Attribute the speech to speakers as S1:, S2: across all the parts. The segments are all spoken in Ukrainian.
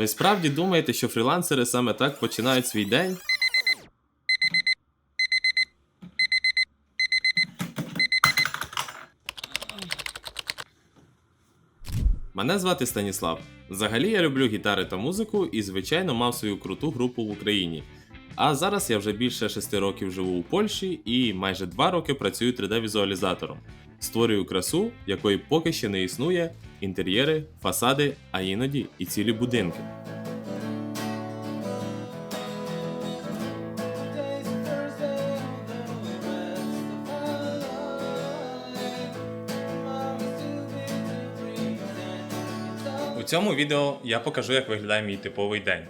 S1: Ви справді думаєте, що фрілансери саме так починають свій день? Мене звати Станіслав. Взагалі я люблю гітари та музику і, звичайно, мав свою круту групу в Україні. А зараз я вже більше 6 років живу у Польщі і майже 2 роки працюю 3D-візуалізатором. Створюю красу, якої поки ще не існує, інтер'єри, фасади, а іноді і цілі будинки. У цьому відео я покажу, як виглядає мій типовий день.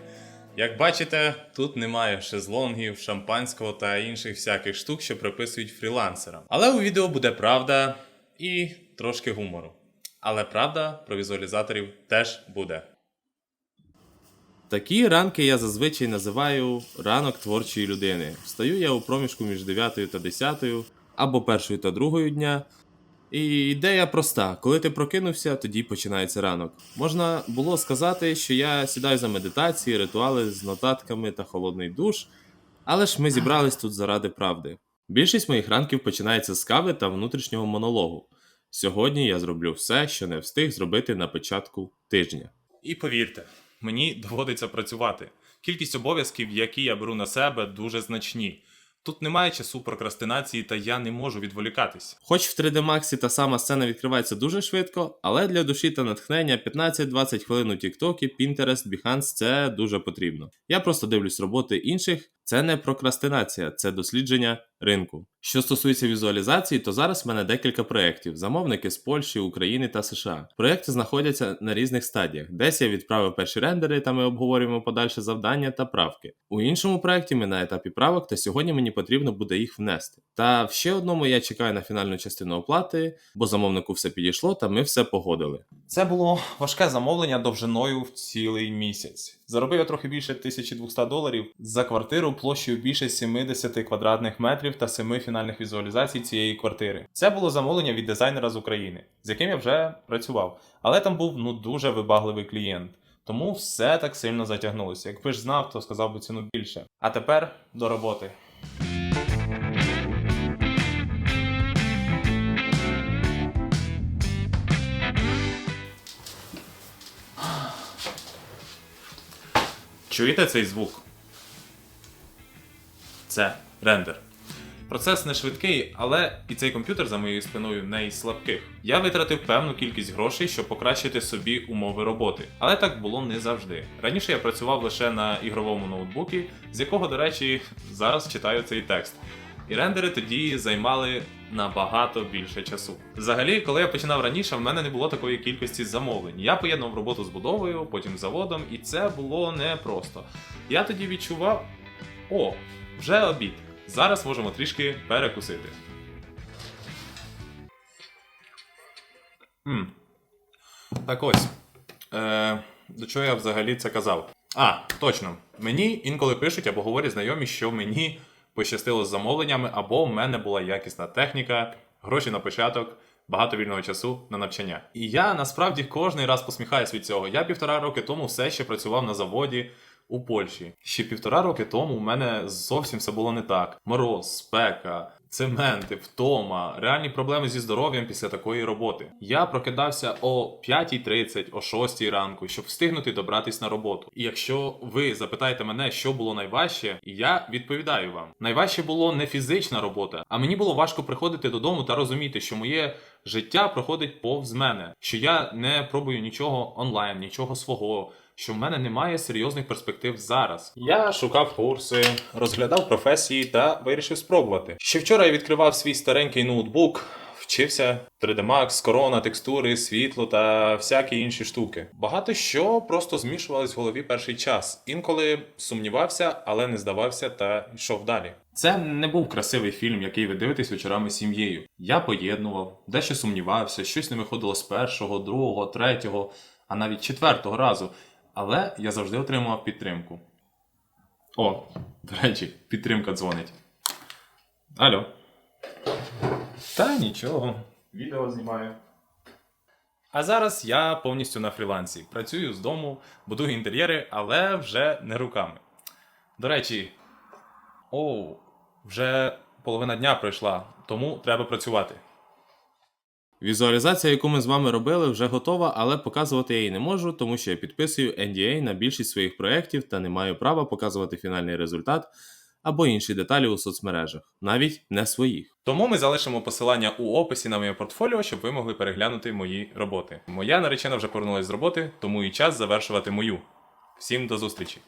S1: Як бачите, тут немає шезлонгів, шампанського та інших всяких штук, що приписують фрілансерам. Але у відео буде правда і трошки гумору. Але правда про візуалізаторів теж буде. Такі ранки я зазвичай називаю ранок творчої людини. Встаю я у проміжку між 9 та 10 або першою та другою дня. І ідея проста: коли ти прокинувся, тоді починається ранок. Можна було сказати, що я сідаю за медитації, ритуали з нотатками та холодний душ, але ж ми зібрались тут заради правди. Більшість моїх ранків починається з кави та внутрішнього монологу. Сьогодні я зроблю все, що не встиг зробити на початку тижня. І повірте, мені доводиться працювати. Кількість обов'язків, які я беру на себе, дуже значні. Тут немає часу прокрастинації, та я не можу відволікатись. Хоч в 3D Max та сама сцена відкривається дуже швидко, але для душі та натхнення 15-20 хвилин у TikTok, Pinterest, Behance це дуже потрібно. Я просто дивлюсь роботи інших. Це не прокрастинація, це дослідження ринку. Що стосується візуалізації, то зараз в мене декілька проєктів: замовники з Польщі, України та США. Проєкти знаходяться на різних стадіях. Десь я відправив перші рендери, та ми обговорюємо подальше завдання та правки. У іншому проєкті ми на етапі правок, та сьогодні мені потрібно буде їх внести. Та в ще одному я чекаю на фінальну частину оплати, бо замовнику все підійшло, та ми все погодили.
S2: Це було важке замовлення довжиною в цілий місяць. Заробив я трохи більше 1200 доларів за квартиру площею більше 70 квадратних метрів та 7 фінальних візуалізацій цієї квартири. Це було замовлення від дизайнера з України, з яким я вже працював, але там був ну дуже вибагливий клієнт. Тому все так сильно затягнулося. Якби ж знав, то сказав би ціну більше. А тепер до роботи.
S1: Чуєте цей звук? Це рендер. Процес не швидкий, але і цей комп'ютер за моєю спиною не із слабких. Я витратив певну кількість грошей, щоб покращити собі умови роботи. Але так було не завжди. Раніше я працював лише на ігровому ноутбуці, з якого, до речі, зараз читаю цей текст. І рендери тоді займали набагато більше часу. Взагалі, коли я починав раніше, в мене не було такої кількості замовлень. Я поєднував роботу з будовою, потім заводом, і це було непросто. Я тоді відчував: о, вже обід. Зараз можемо трішки перекусити. М. Так ось. Е, до чого я взагалі це казав? А, точно. Мені інколи пишуть або говорять знайомі, що мені пощастило з замовленнями, або в мене була якісна техніка, гроші на початок, багато вільного часу на навчання. І я насправді кожний раз посміхаюсь від цього. Я півтора роки тому все ще працював на заводі у Польщі. Ще півтора роки тому у мене зовсім все було не так: мороз, спека. Цементи, втома, реальні проблеми зі здоров'ям після такої роботи. Я прокидався о 5.30, о 6 ранку, щоб встигнути добратись на роботу. І якщо ви запитаєте мене, що було найважче, я відповідаю вам: найважче було не фізична робота, а мені було важко приходити додому та розуміти, що моє життя проходить повз мене, що я не пробую нічого онлайн, нічого свого. Що в мене немає серйозних перспектив зараз. Я шукав курси, розглядав професії та вирішив спробувати. Ще вчора я відкривав свій старенький ноутбук, вчився 3D Max, корона, текстури, світло та всякі інші штуки. Багато що просто змішувалось в голові перший час. Інколи сумнівався, але не здавався та йшов далі. Це не був красивий фільм, який ви дивитесь вечорами з сім'єю. Я поєднував, дещо сумнівався, щось не виходило з першого, другого, третього, а навіть четвертого разу. Але я завжди отримував підтримку. О, до речі, підтримка дзвонить. Алло. Та нічого. Відео знімаю.
S3: А зараз я повністю на фрілансі. Працюю з дому, будую інтер'єри, але вже не руками. До речі, оу, вже половина дня пройшла, тому треба працювати.
S1: Візуалізація, яку ми з вами робили, вже готова, але показувати я її не можу, тому що я підписую NDA на більшість своїх проєктів та не маю права показувати фінальний результат або інші деталі у соцмережах, навіть не своїх.
S3: Тому ми залишимо посилання у описі на моє портфоліо, щоб ви могли переглянути мої роботи. Моя наречена вже повернулася з роботи, тому і час завершувати мою. Всім до зустрічі!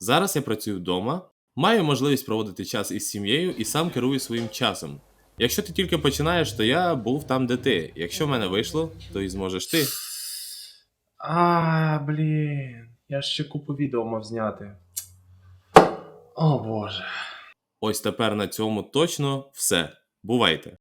S1: Зараз я працюю вдома, маю можливість проводити час із сім'єю і сам керую своїм часом. Якщо ти тільки починаєш, то я був там, де ти. Якщо в мене вийшло, то і зможеш ти.
S3: А, блін, я ще купу відео мав зняти. О боже.
S1: Ось тепер на цьому точно все. Бувайте!